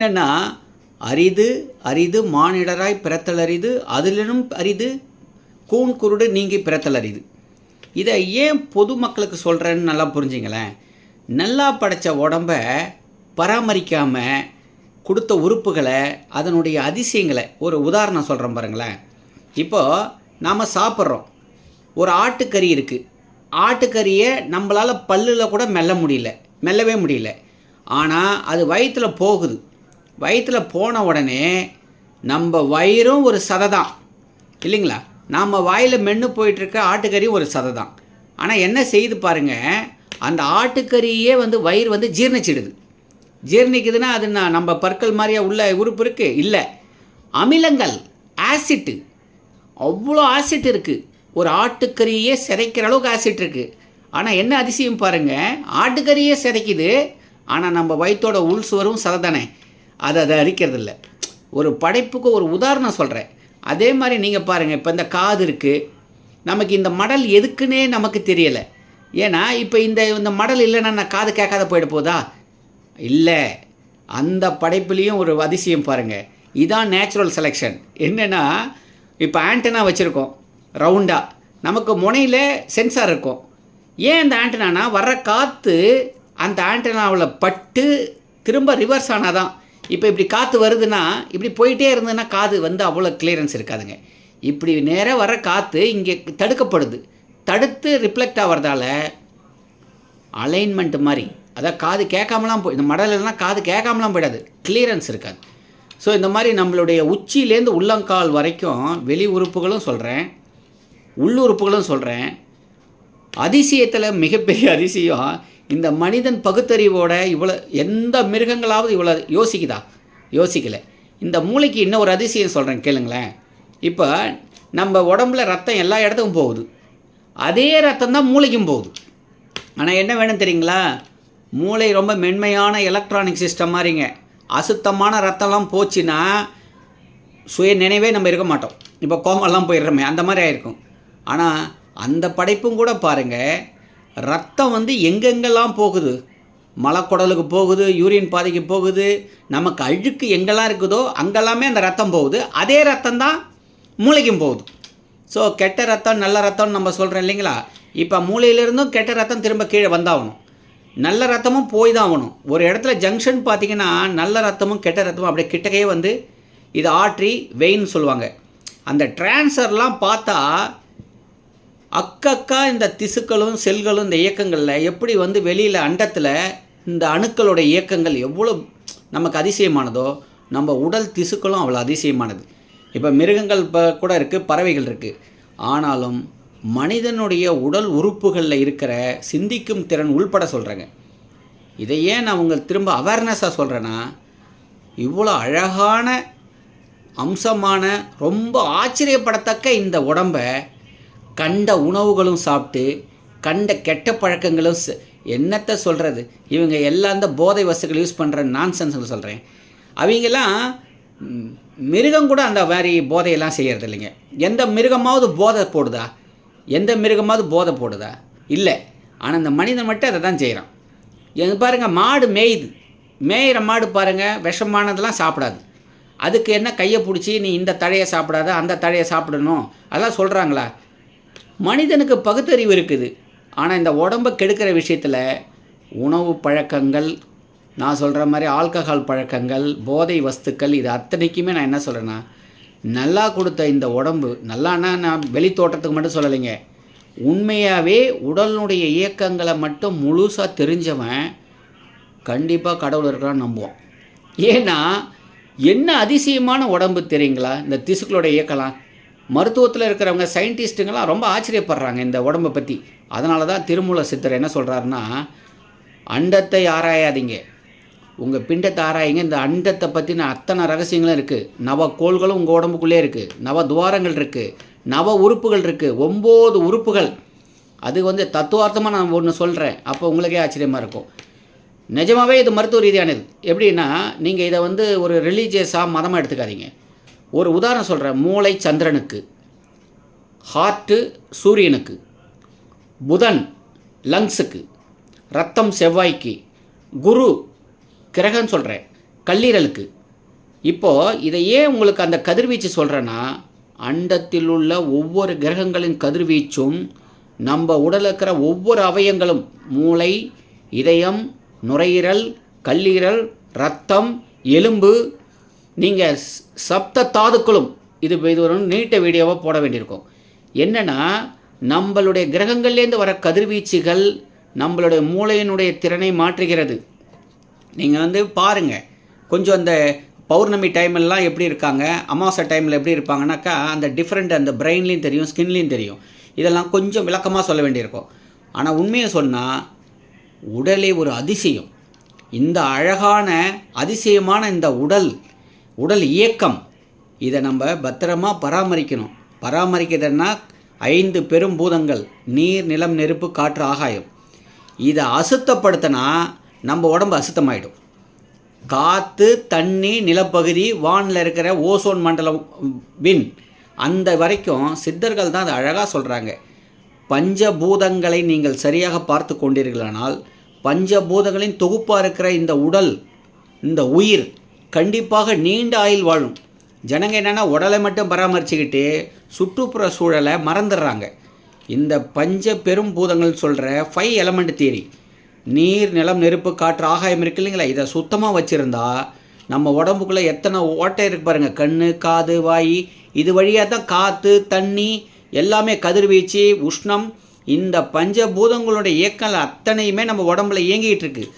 என்னன்னா அரிது அரிது மானிடராய் பிறத்தல் அரிது அதிலும் அரிது கூன் குருடு நீங்கி பிறத்தல் அரிது. இதை ஏன் பொதுமக்களுக்கு சொல்கிறேன்னு நல்லா புரிஞ்சுங்களேன். நல்லா படைச்ச உடம்ப பராமரிக்காமல் கொடுத்த உறுப்புகளை அதனுடைய அதிசயங்களை ஒரு உதாரணம் சொல்கிறேன் பாருங்களேன். இப்போது நாம் சாப்பிட்றோம். ஒரு ஆட்டுக்கறி இருக்குது ஆட்டுக்கறியை நம்மளால் பல்லில் கூட மெல்ல முடியல. மெல்லவே முடியல. ஆனால் அது வயிற்றில் போகுது. வயிற்றில் போன உடனே நம்ம வயிறும் ஒரு சதை தான். இல்லைங்களா? நாம் வாயில் மென்று போயிட்டுருக்க ஆட்டுக்கறி ஒரு சதை தான். ஆனால் என்ன செய்து பாருங்கள் அந்த ஆட்டுக்கறியே வந்து வயிறு வந்து ஜீர்ணிச்சிடுது. ஜீர்ணிக்குதுன்னா அது நான் நம்ம பற்கள் மாதிரியா உள்ள உறுப்பு இருக்குது இல்லை. அமிலங்கள் ஆசிட்டு. அவ்வளோ ஆசிட் இருக்குது ஒரு ஆட்டுக்கறியே சிதைக்கிற அளவுக்கு ஆசிட் இருக்குது ஆனால் என்ன அதிசயம் பாருங்கள் ஆட்டுக்கறியே சிதைக்குது. ஆனால் நம்ம வயிற்றோட உள் சுவரும் சதை தானே. அதை அதை அரிக்கிறது இல்லை ஒரு படைப்புக்கு ஒரு உதாரணம் சொல்கிறேன் அதே மாதிரி நீங்கள் பாருங்கள் இப்போ இந்த காது இருக்குது நமக்கு இந்த மடல் எதுக்குன்னே நமக்கு தெரியலை. ஏன்னா இப்போ இந்த இந்த மடல் இல்லைன்னா நான் காது கேட்காத போயிட போதா? இல்லை. அந்த படைப்புலேயும் ஒரு அதிசயம் பாருங்கள் இதான் நேச்சுரல் செலெக்ஷன் என்னென்னா இப்போ ஆண்டனா வச்சுருக்கோம். ரவுண்டாக நமக்கு முனையில் சென்சார் இருக்கும். ஏன் இந்த ஆண்டனானா வர்ற காற்று அந்த ஆண்டனாவில் பட்டு திரும்ப ரிவர்ஸ் ஆனால் தான் இப்போ இப்படி காற்று வருதுன்னா இப்படி போயிட்டே இருந்ததுன்னா காது வந்து அவ்வளோ கிளியரன்ஸ் இருக்காதுங்க. இப்படி நேராக வர காற்று இங்கே தடுக்கப்படுது. தடுத்து ரிஃப்ளெக்ட் ஆகிறதால அலைன்மெண்ட் மாதிரி அதான் காது கேட்காமலாம் போய் இந்த மடலெல்லாம் காது கேட்காமலாம் போயிடாது. கிளியரன்ஸ் இருக்காது. ஸோ இந்த மாதிரி நம்மளுடைய உச்சியிலேருந்து உள்ளங்கால் வரைக்கும் வெளி உறுப்புகளும் சொல்கிறேன் உள்ளுறுப்புகளும் சொல்கிறேன் அதிசயத்தில் மிகப்பெரிய அதிசயம் இந்த மனிதன் பகுத்தறிவோட இவ்வளோ எந்த மிருகங்களாவது இவ்வளோ யோசிக்குதா? யோசிக்கலை. இந்த மூளைக்கு இன்னும் ஒரு அதிசயம் சொல்கிறேன் கேளுங்களேன். இப்போ நம்ம உடம்புல ரத்தம் எல்லா இடத்துக்கும் போகுது. அதே ரத்தம் தான் மூளைக்கும் போகுது. ஆனால் என்ன வேணும் தெரியுங்களா? மூளை ரொம்ப மென்மையான எலக்ட்ரானிக் சிஸ்டம் மாதிரிங்க அசுத்தமான ரத்தம்லாம் போச்சுன்னா சுய நினைவே நம்ம இருக்க மாட்டோம். இப்போ கோமெல்லாம் போயிடுறோமே அந்த மாதிரி ஆயிருக்கும். ஆனால் அந்த படைப்பும் கூட பாருங்கள் ரத்தம் வந்து எங்கெங்கெல்லாம் போகுது? மலக்குடலுக்கு போகுது யூரின் பாதைக்கு போகுது நமக்கு அழுக்கு எங்கெல்லாம் இருக்குதோ அங்கெல்லாமே அந்த ரத்தம் போகுது. அதே ரத்தம் தான் மூளைக்கும் போகுது. ஸோ கெட்ட ரத்தம் நல்ல ரத்தம்னு நம்ம சொல்கிறோம் இல்லைங்களா? இப்போ மூளையிலிருந்தும் கெட்ட ரத்தம் திரும்ப கீழே வந்தாகணும். நல்ல ரத்தமும் போய் தான் ஆகணும். ஒரு இடத்துல ஜங்ஷன் பார்த்தீங்கன்னா நல்ல ரத்தமும் கெட்ட ரத்தமும் அப்படியே கிட்டக்கையே வந்து இது ஆற்றி வெயின்னு சொல்லுவாங்க. அந்த டிரான்ஸ்ஃபர்லாம் பார்த்தா அக்கக்கா இந்த திசுக்களும் செல்களும் இந்த இயக்கங்களில் எப்படி வந்து வெளியில் அண்டத்தில் இந்த அணுக்களோட இயக்கங்கள் எவ்வளோ நமக்கு அதிசயமானதோ நம்ம உடல் திசுக்களும் அவ்வளோ அதிசயமானது. இப்போ மிருகங்கள் இப்போ கூட இருக்குது பறவைகள் இருக்குது ஆனாலும் மனிதனுடைய உடல் உறுப்புகளில் இருக்கிற சிந்திக்கும் திறன் உள்பட சொல்கிறேங்க இதை ஏன் நான் உங்களுக்கு திரும்ப அவேர்னஸாக சொல்கிறேன்னா இவ்வளோ அழகான அம்சமான ரொம்ப ஆச்சரியப்படத்தக்க இந்த உடம்பை கண்ட உணவுகளும் சாப்பிட்டு கண்ட கெட்ட பழக்கங்களும் ச- என்னத்தை சொல்கிறது இவங்க எல்லா இந்த போதை வசுகள் யூஸ் பண்ணுற நான்சென்ஸ்னு சொல்கிறேன் அவங்கெல்லாம் மிருகம் கூட அந்த மாதிரி போதையெல்லாம் செய்கிறது இல்லைங்க. எந்த மிருகமாவது போதை போடுதா? எந்த மிருகமாவது போதை போடுதா? இல்லை. ஆனால் இந்த மனிதன் மட்டும் அதை தான் செய்கிறான் எங்க பாருங்கள் மாடு மேயுது. மேயிற மாடு பாருங்கள் விஷமானதெல்லாம் சாப்பிடாது. அதுக்கு என்ன கையை பிடிச்சி நீ இந்த தழையை சாப்பிடாத அந்த தழையை சாப்பிடணும். அதெல்லாம் சொல்கிறாங்களா மனிதனுக்கு பகுத்தறிவு இருக்குது. ஆனால் இந்த உடம்பை கெடுக்கிற விஷயத்தில் உணவு பழக்கங்கள் நான் சொல்கிற மாதிரி ஆல்கஹால் பழக்கங்கள் போதை வஸ்துக்கள் இது அத்தனைக்குமே நான் என்ன சொல்கிறேன்னா நல்லா கொடுத்த இந்த உடம்பு நல்லான்னா நான் வெளி தோட்டத்துக்கு மட்டும் சொல்லலைங்க. உண்மையாகவே உடலுடைய இயக்கங்களை மட்டும் முழுசாக தெரிஞ்சவன் கண்டிப்பாக கடவுள் இருக்கிறான்னு நம்புவான். ஏன்னா என்ன அதிசயமான உடம்பு தெரியுங்களா? இந்த திசுக்களோட இயக்கலாம் மருத்துவத்தில் இருக்கிறவங்க சயின்டிஸ்ட்டுங்கெல்லாம் ரொம்ப ஆச்சரியப்படுறாங்க இந்த உடம்பை பற்றி அதனால தான் திருமூல சித்தர் என்ன சொல்கிறாருன்னா அண்டத்தை ஆராயாதீங்க. உங்கள் பிண்டத்தை ஆராயிங்க. இந்த அண்டத்தை பற்றின அத்தனை ரகசியங்களும் இருக்குது நவ கோள்களும் உங்கள் உடம்புக்குள்ளே இருக்குது நவ துவாரங்கள் இருக்குது நவ உறுப்புகள் இருக்குது ஒம்பது உறுப்புகள். அது வந்து தத்துவார்த்தமாக நான் ஒன்று சொல்கிறேன் அப்போ உங்களுக்கே ஆச்சரியமாக இருக்கும். நிஜமாகவே இது மருத்துவ ரீதியானது. எப்படின்னா நீங்கள் இதை வந்து ஒரு ரிலீஜியஸாக மதமாக எடுத்துக்காதீங்க. ஒரு உதாரணம் சொல்கிறேன் மூளை சந்திரனுக்கு ஹார்ட்டு சூரியனுக்கு புதன் லங்ஸுக்கு ரத்தம் செவ்வாய்க்கு குரு கிரகம்னு சொல்கிறேன் கல்லீரலுக்கு. இப்போது இதை ஏன் உங்களுக்கு அந்த கதிர்வீச்சு சொல்கிறேன்னா அண்டத்தில் உள்ள ஒவ்வொரு கிரகங்களின் கதிர்வீச்சும் நம்ம உடலில் இருக்கிற ஒவ்வொரு அவயங்களும் மூளை இதயம் நுரையீரல் கல்லீரல் ரத்தம் எலும்பு நீங்கள் சப்த தாதுக்களும் இது இது ஒரு நீட்ட வீடியோவாக போட வேண்டியிருக்கும். என்னென்னா நம்மளுடைய கிரகங்கள்லேருந்து வர கதிர்வீச்சுகள் நம்மளுடைய மூளையினுடைய திறனை மாற்றுகிறது. நீங்கள் வந்து பாருங்கள் கொஞ்சம் அந்த பௌர்ணமி டைம்லாம் எப்படி இருக்காங்க அமாவாசை டைமில் எப்படி இருப்பாங்கனாக்கா அந்த டிஃப்ரெண்ட் அந்த பிரெயின்லேயும் தெரியும் ஸ்கின்லேயும் தெரியும். இதெல்லாம் கொஞ்சம் விளக்கமாக சொல்ல வேண்டியிருக்கும். ஆனால் உண்மையை சொன்னால் உடலே ஒரு அதிசயம். இந்த அழகான அதிசயமான இந்த உடல் உடல் இயக்கம். இதை நம்ம பத்திரமா பராமரிக்கணும். பராமரிக்கிறதுனா ஐந்து பெரும் பூதங்கள் நீர் நிலம் நெருப்பு காற்று ஆகாயம். இதை அசுத்தப்படுத்தினா நம்ம உடம்பு அசுத்தமாயிடும். காற்று தண்ணி நிலப்பகுதி வானில் இருக்கிற ஓசோன் மண்டலம் வின் அந்த வரைக்கும் சித்தர்கள் தான் அதை அழகாக சொல்கிறாங்க பஞ்சபூதங்களை நீங்கள் சரியாக பார்த்து கொண்டீர்களானால் பஞ்சபூதங்களின் தொகுப்பாக இருக்கிற இந்த உடல் இந்த உயிர் கண்டிப்பாக நீண்ட ஆயுள் வாழும். ஜனங்க என்னென்னா உடலை மட்டும் பராமரிச்சுக்கிட்டு சுற்றுப்புற சூழலை மறந்துடுறாங்க. இந்த பஞ்ச பெரும் பூதங்கள் சொல்கிற ஃபைவ் எலமெண்ட் தியரி நீர் நிலம் நெருப்பு காற்று ஆகாயம் இருக்கு இல்லைங்களா? இதை சுத்தமாக வச்சுருந்தா நம்ம உடம்புக்குள்ளே எத்தனை ஓட்டை இருக்கு பாருங்கள் கண் காது வாய். இது வழியாக தான் காற்று தண்ணி எல்லாமே கதிர்வீச்சு உஷ்ணம். இந்த பஞ்சபூதங்களுடைய இயக்கங்கள் அத்தனையுமே நம்ம உடம்புல இயங்கிகிட்டு இருக்குது